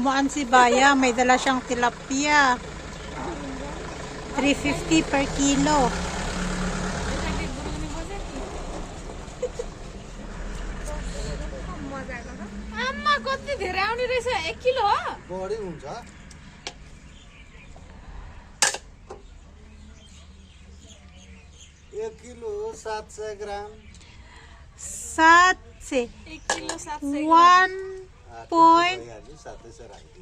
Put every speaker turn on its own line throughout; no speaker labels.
dumaan si Baya, may dala siyang tilapia. 350 per kilo.
आम्मा कति धेरै आउने रहेछ एक किलो हो
बढी हुन्छ एक किलो सात सय ग्राम
Sat se
एक किलो सात सय
one
आठ
point,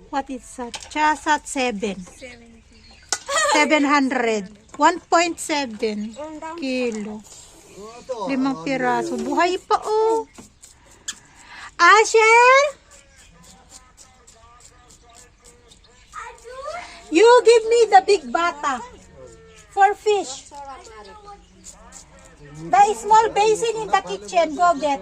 what is that? Chasat 7. 700. 1.7 kilo. Limang piraso. Buhay pa oh. Asher? You give me the big bata for fish. The small basin in the kitchen, go get.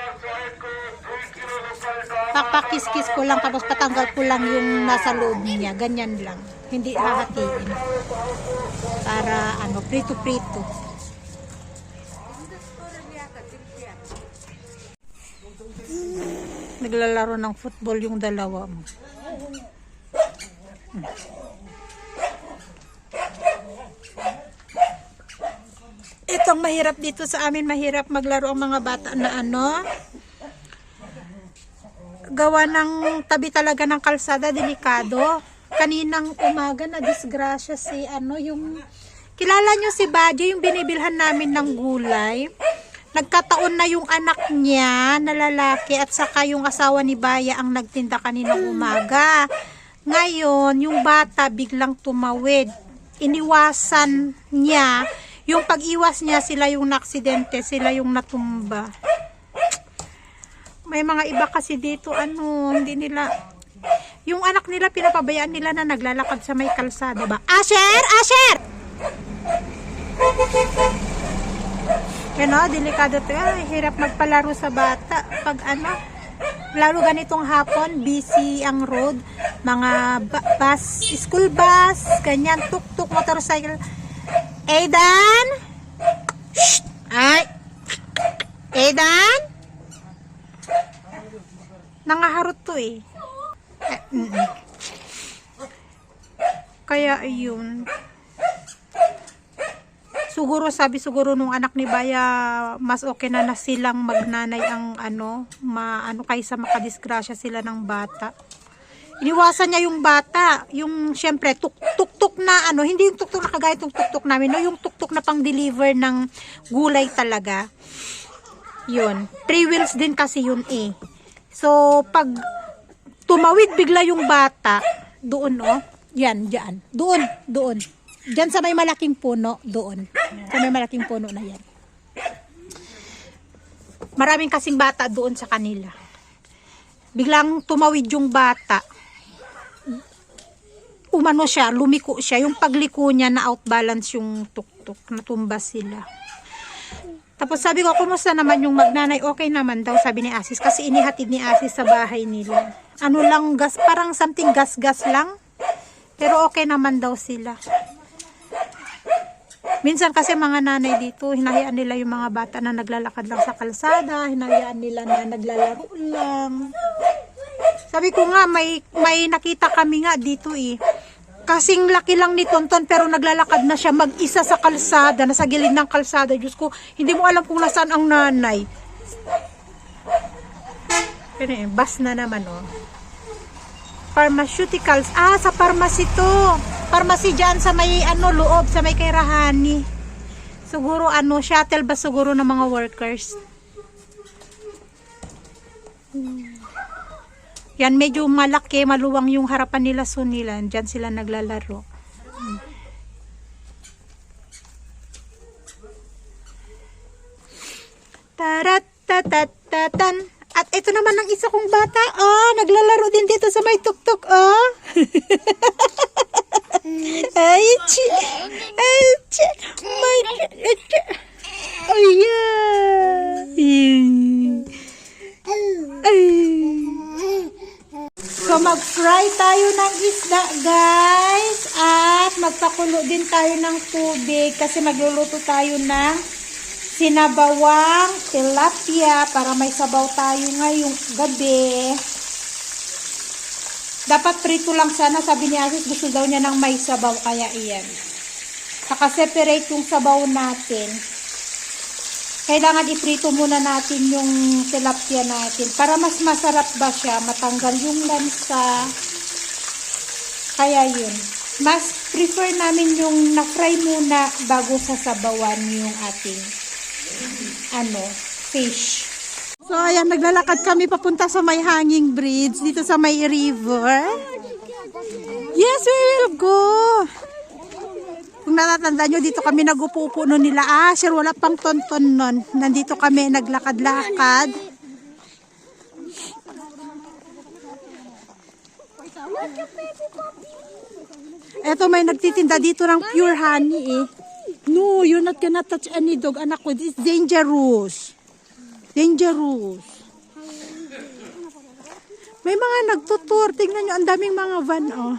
Papakiskis ko lang tapos patanggal ko lang yung nasa loob niya. Ganyan lang. Hindi hahatiin. Para ano, prito-prito. Naglalaro ng football yung dalawa mo. Hmm. Ito ang mahirap dito sa amin, mahirap maglaro ang mga bata na ano, gawa ng tabi talaga ng kalsada, delikado. Kaninang umaga na disgrasya si ano, yung kilala nyo si Badyo, yung binibilhan namin ng gulay. Nagkataon na yung anak niya na lalaki at saka yung asawa ni Baya ang nagtinda kaninang umaga. Ngayon, yung bata biglang tumawid. Iniwasan niya, yung pag-iwas niya, sila yung naksidente, sila yung natumba. May mga iba kasi dito, ano, hindi nila, yung anak nila, pinapabayaan nila na naglalakad sa may kalsada ba? Asher! Asher! Yan o, delikado to. Ay, hirap magpalaro sa bata. Pag ano, lalo ganitong hapon, busy ang road. Mga bus, school bus, ganyan, tuk-tuk, motorcycle. Aidan! Shh! Ay! Aidan! To eh. Eh, mm-mm. Kaya ayun. Siguro sabi siguro nung anak ni Baya mas okay na na silang magnanay ang ano, ma, ano kaysa makadisgrasya sila ng bata. Iniwasan niya yung bata, yung syempre tuk tuk na ano, hindi yung tuk-tuk na kagaya ng tuk-tuk namin, no, yung tuk-tuk na pang-deliver ng gulay talaga. Yun. Three wheels din kasi yun eh. So, pag tumawid bigla yung bata, doon oh, yan, dyan. Doon, doon. Dyan sa may malaking puno, doon. Sa may malaking puno na yan. Maraming kasing bata doon sa kanila. Biglang tumawid yung bata. Umano siya, lumiko siya. Yung pagliko niya na outbalance yung tuktok. Natumba sila. Tapos sabi ko, kumusta naman yung magnanay? Okay naman daw, sabi ni Asis. Kasi inihatid ni Asis sa bahay nila. Ano lang, gas, parang something gas-gas lang. Pero okay naman daw sila. Minsan kasi mga nanay dito, hinahayaan nila yung mga bata na naglalakad lang sa kalsada, hinahayaan nila na naglalaro lang. Sabi ko nga, may, may nakita kami nga dito eh. Kasing laki lang ni Tonton pero naglalakad na siya mag-isa sa kalsada, nasa gilid ng kalsada. Diyos ko, hindi mo alam kung nasaan ang nanay. Pero eh, bus na naman oh. Pharmaceuticals. Ah, sa pharmacy to. Pharmacy dyan sa may ano, loob, sa may kay Rahani. Siguro ano, shuttle ba siguro ng mga workers? Hmm. Yan, medyo malaki, maluwang yung harapan nila sunilan. Diyan sila naglalaro. Hmm. Tarat-tatat-tatan. At ito naman ang isa kong bata. Oh, naglalaro din dito sa may tuktok. Oh. Ay, chi. Ay, chi. My. Ay, yeah. Ay. So, mag-fry tayo ng isda, guys. At magpakulo din tayo ng tubig kasi magluluto tayo ng sinabawang tilapia para may sabaw tayo ngayong gabi. Dapat prito lang sana, sabi ni Asis, gusto daw niya ng may sabaw, kaya iyan. Nakaseparate yung sabaw natin. Kailangan iprito muna natin yung tilapia natin para mas masarap ba siya, matanggal yung lansa. Kaya yun. Mas prefer namin yung na-fry muna bago sasabawan yung ating ano, fish. So, ayan, naglalakad kami papunta sa may hanging bridge, dito sa may river. Yes, we will go. Kung natatanda nyo, dito kami nagupo-upo nun nila. Ah, sir, wala pang tonton nun. Nandito kami naglakad-lakad. Eto, may nagtitinda dito ng pure honey eh. No, you're not gonna touch any dog, anak ko. It's dangerous. Dangerous. May mga nagtutur. Tingnan nyo, ang daming mga van, oh.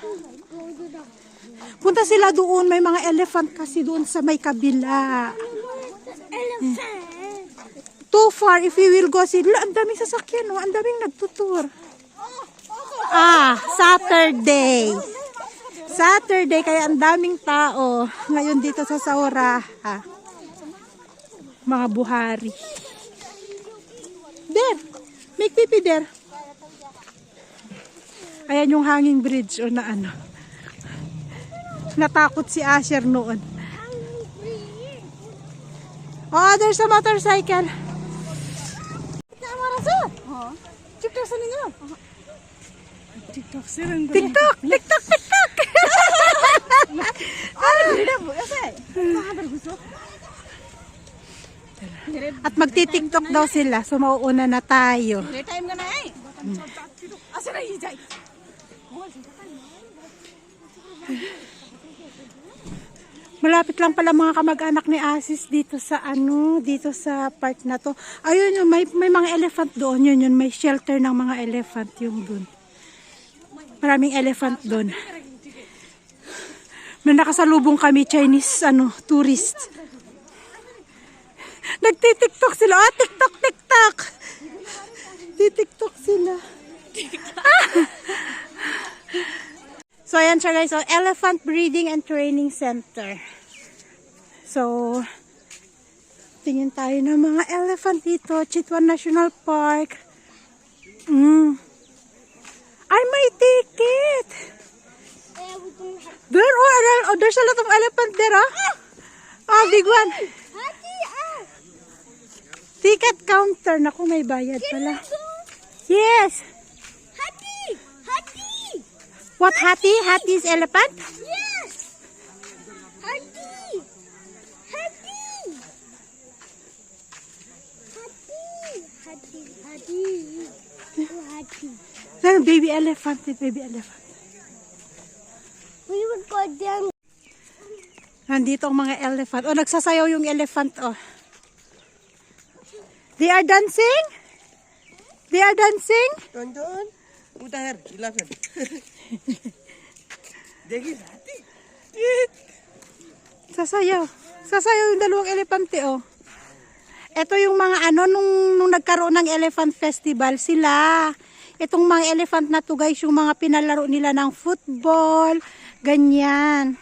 Punta sila doon. May mga elephant kasi doon sa may kabila. Too far. If we will go, sila, ang daming sasakyan, oh. Ang daming nagtutur. Ah, Saturday. Saturday, kaya ang daming tao. Ngayon dito sa Saura. Ah. Mga buhari. There. Make pipi there. Ayan yung hanging bridge o na ano. Natakot si Asher noon. Oh, there's a motorcycle. TikTok, TikTok, TikTok, TikTok. At magti-tiktok daw sila, so mauuna na tayo. Malapit lang pala mga kamag-anak ni Asis dito sa ano, dito sa park na to. Ayun yun, may, may mga elephant doon. Yun yun, may shelter ng mga elephant yung doon. Maraming elephant doon. May nakasalubong kami Chinese ano, tourist. Nagtitiktok sila. Ah, tiktok, tiktok. Titiktok sila. So, ayan siya guys. So, Elephant Breeding and Training Center. So, tingin tayo ng mga elephant dito. Chitwan National Park. Mm. Ay, may ticket! There, oh, there- oh, there's a lot of elephant there, oh. Oh, big one. Ticket counter. Naku, may bayad pala. Yes.
Hati! Hati!
What hati? Hati is elephant?
Yes! Hati! Hati! Hati! Hati! Hati! Hati!
Baby elephant. Baby elephant.
We would call them...
Nandito ang mga elephant. Oh, nagsasayaw yung elephant, oh. They are dancing? They are dancing?
Doon, Utahar, ilapan. Degi hati.
Sasayaw. Sasayaw yung dalawang elepante, oh. Ito yung mga ano, nung, nung nagkaroon ng Elephant Festival, sila, Itong mga elephant na to, guys, yung mga pinalaro nila ng football, ganyan.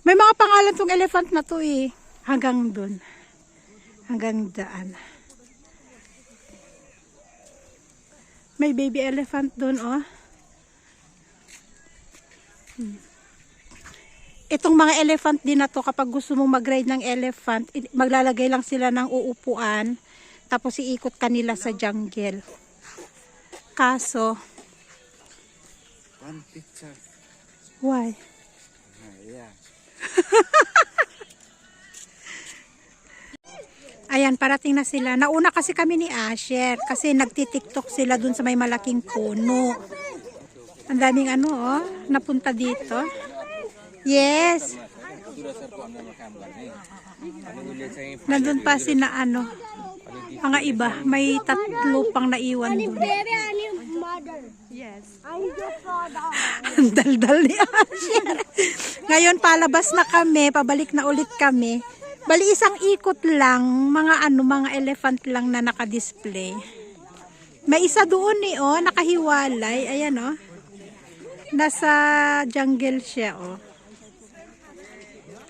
May mga pangalan tong elephant na to, eh. Hanggang dun. Hanggang daan. May baby elephant dun, oh. Itong mga elephant din na to, kapag gusto mong mag-ride ng elephant, maglalagay lang sila ng uupuan, tapos iikot kanila sa jungle. Kaso,
one picture
why?
yeah
Ayan, parating na sila. Nauna kasi kami ni Asher, kasi nagtitiktok sila dun sa may malaking puno. Ang daming ano, oh, napunta dito. Yes. Nandun pa si na ano. Mga iba. May tatlo pang naiwan doon.
Yes.
Ang daldal ni Asher. Ngayon palabas na kami, pabalik na ulit kami. Bali isang ikot lang, mga ano, mga elephant lang na naka-display. May isa doon ni oh, nakahiwalay, ayan oh. Nasa jungle siya oh.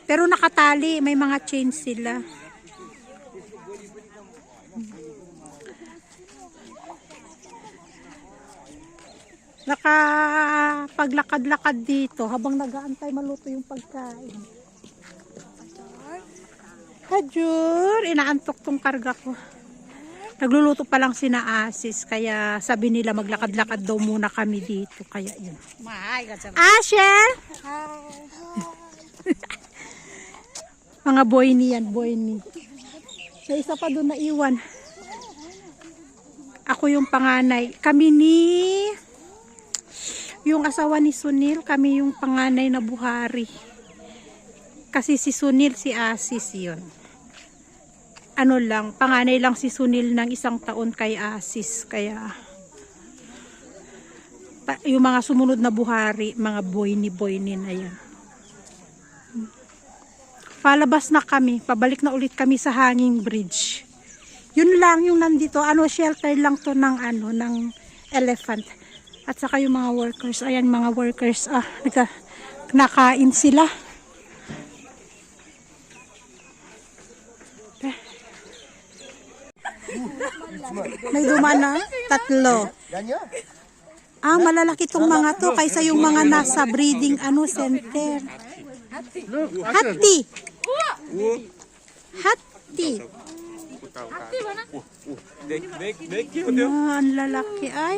Pero nakatali, may mga chains sila. Nakapaglakad-lakad dito habang nagaantay maluto yung pagkain. Kajur, inaantok tong karga ko. Nagluluto pa lang sina Asis, kaya sabi nila maglakad-lakad daw muna kami dito. Kaya yun. Asher! Mga boy ni yan, boy ni. Sa isa pa doon na iwan. Ako yung panganay. Kami ni yung asawa ni Sunil, kami yung panganay na buhari. Kasi si Sunil, si Asis yun. Ano lang, panganay lang si Sunil ng isang taon kay Asis. Kaya, yung mga sumunod na buhari, mga boy ni boy ni na yan. Palabas na kami, pabalik na ulit kami sa hanging bridge. Yun lang yung nandito, ano shelter lang to ng ano ng elephant. At saka yung mga workers, ayan mga workers, ah, nagka, nakain sila. May dumaan na tatlo. Ah, malalaki tong mga to kaysa yung mga nasa breeding ano center. Hati. Hati. Ah, ang lalaki ay.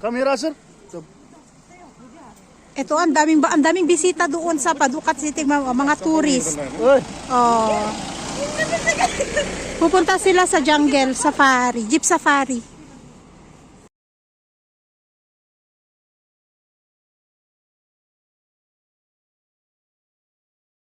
Kamera sir.
Ito ang daming ang daming bisita doon sa Padukat City mga, mga tourist. Oh. Pupunta sila sa jungle safari, jeep safari.